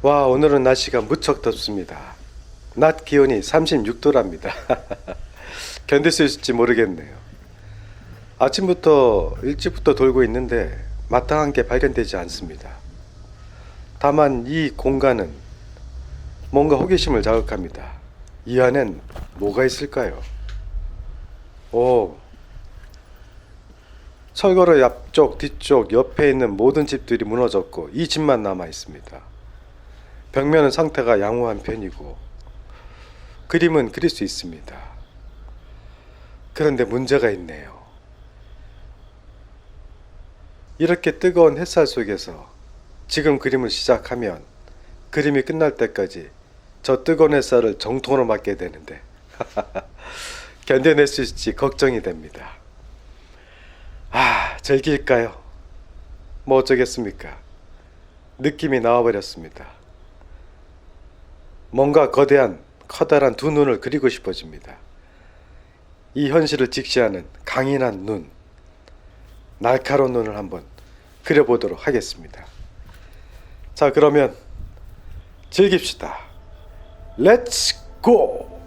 와, 오늘은 날씨가 무척 덥습니다. 낮 기온이 36도랍니다. 견딜 수 있을지 모르겠네요. 아침부터 일찍부터 돌고 있는데 마땅한 게 발견되지 않습니다. 다만 이 공간은 뭔가 호기심을 자극합니다. 이 안엔 뭐가 있을까요? 오, 철거로 앞쪽, 뒤쪽, 옆에 있는 모든 집들이 무너졌고 이 집만 남아 있습니다. 벽면은 상태가 양호한 편이고 그림은 그릴 수 있습니다. 그런데 문제가 있네요. 이렇게 뜨거운 햇살 속에서 지금 그림을 시작하면 그림이 끝날 때까지 저 뜨거운 햇살을 정통으로 맞게 되는데 견뎌낼 수 있을지 걱정이 됩니다. 아, 즐길까요? 뭐 어쩌겠습니까? 느낌이 나와버렸습니다. 뭔가 거대한 커다란 두 눈을 그리고 싶어집니다. 이 현실을 직시하는 강인한 눈, 날카로운 눈을 한번 그려보도록 하겠습니다. 자, 그러면 즐깁시다. 렛츠 고!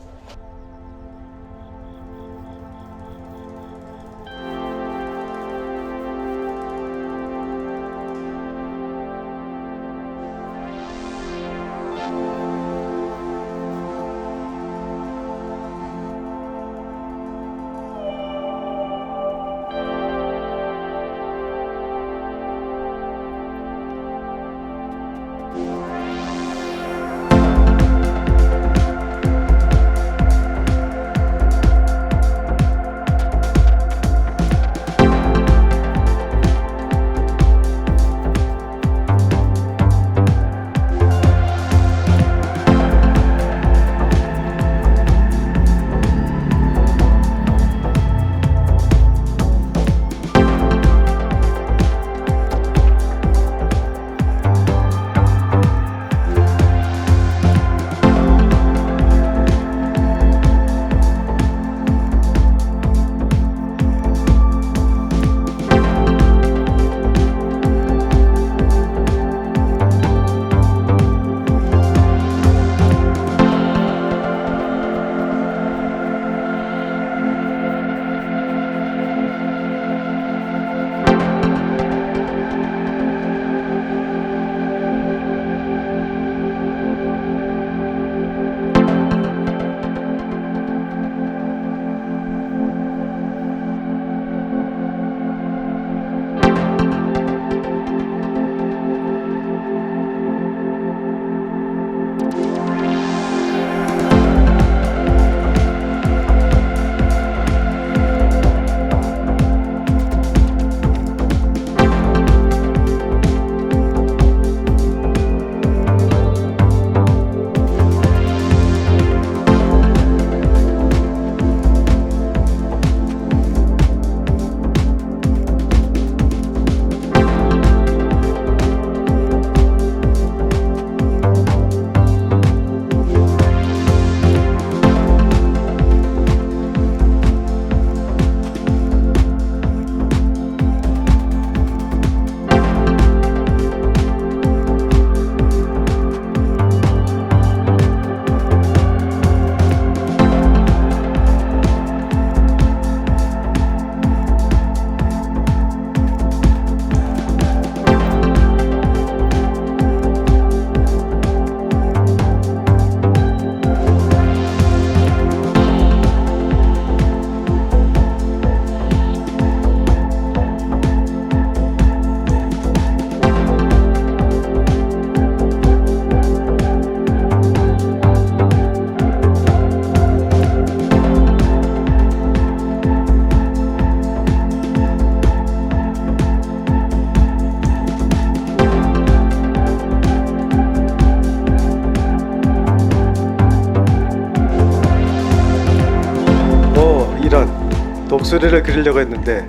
독수리를 그리려고 했는데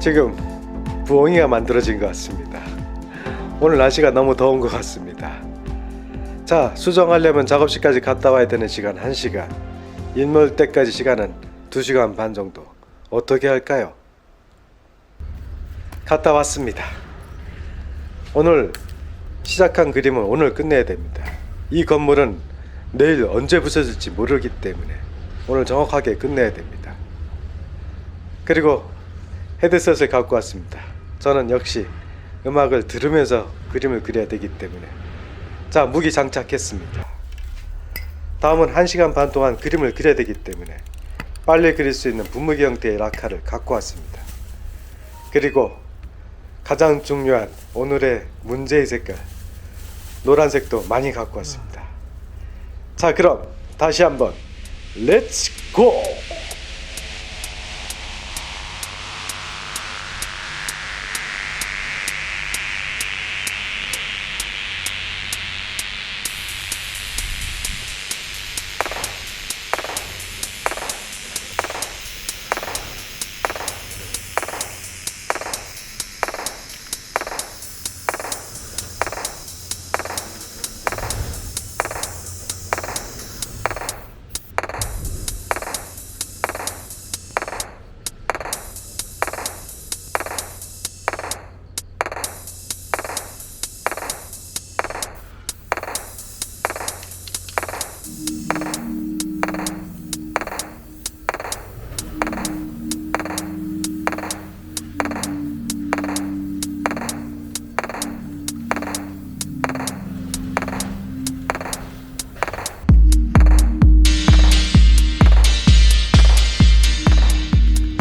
지금 부엉이가 만들어진 것 같습니다. 오늘 날씨가 너무 더운 것 같습니다. 자, 수정하려면 작업실까지 갔다 와야 되는 시간 1시간. 인물 때까지 시간은 2시간 반 정도. 어떻게 할까요? 갔다 왔습니다. 오늘 시작한 그림은 오늘 끝내야 됩니다. 이 건물은 내일 언제 부서질지 모르기 때문에 오늘 정확하게 끝내야 됩니다. 그리고 헤드셋을 갖고 왔습니다. 저는 역시 음악을 들으면서 그림을 그려야 되기 때문에 자 무기 장착했습니다. 다음은 1시간 반 동안 그림을 그려야 되기 때문에 빨리 그릴 수 있는 분무기 형태의 라카를 갖고 왔습니다. 그리고 가장 중요한 오늘의 문제의 색깔 노란색도 많이 갖고 왔습니다. 자 그럼 다시 한번 렛츠 고!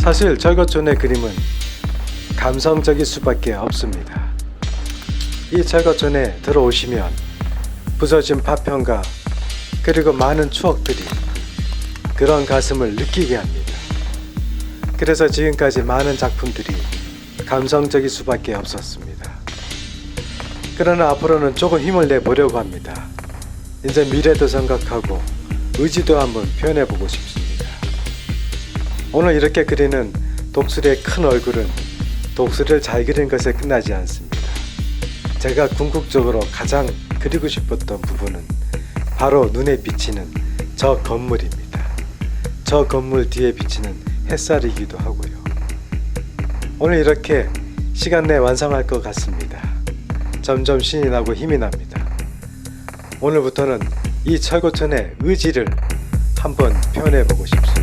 사실 철거촌의 그림은 감성적일 수밖에 없습니다. 이 철거촌에 들어오시면 부서진 파편과 그리고 많은 추억들이 그런 가슴을 느끼게 합니다. 그래서 지금까지 많은 작품들이 감성적일 수밖에 없었습니다. 그러나 앞으로는 조금 힘을 내보려고 합니다. 이제 미래도 생각하고 의지도 한번 표현해보고 싶습니다. 오늘 이렇게 그리는 독수리의 큰 얼굴은 독수리를 잘 그린 것에 끝나지 않습니다. 제가 궁극적으로 가장 그리고 싶었던 부분은 바로 눈에 비치는 저 건물입니다. 저 건물 뒤에 비치는 햇살이기도 하고요. 오늘 이렇게 시간 내에 완성할 것 같습니다. 점점 신이 나고 힘이 납니다. 오늘부터는 이 철거천의 의지를 한번 표현해 보고 싶습니다.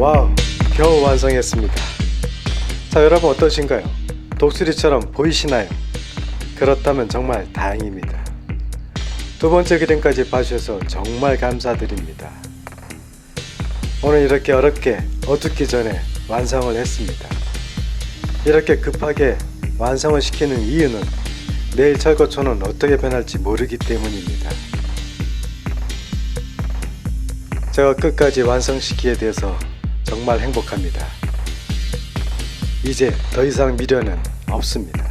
와우, 겨우 완성했습니다. 자, 여러분 어떠신가요? 독수리처럼 보이시나요? 그렇다면 정말 다행입니다. 두 번째 그림까지 봐주셔서 정말 감사드립니다. 오늘 이렇게 어렵게 어둡기 전에 완성을 했습니다. 이렇게 급하게 완성을 시키는 이유는 내일 철거촌은 어떻게 변할지 모르기 때문입니다. 제가 끝까지 완성시키게 돼서 정말 행복합니다. 이제 더 이상 미련은 없습니다.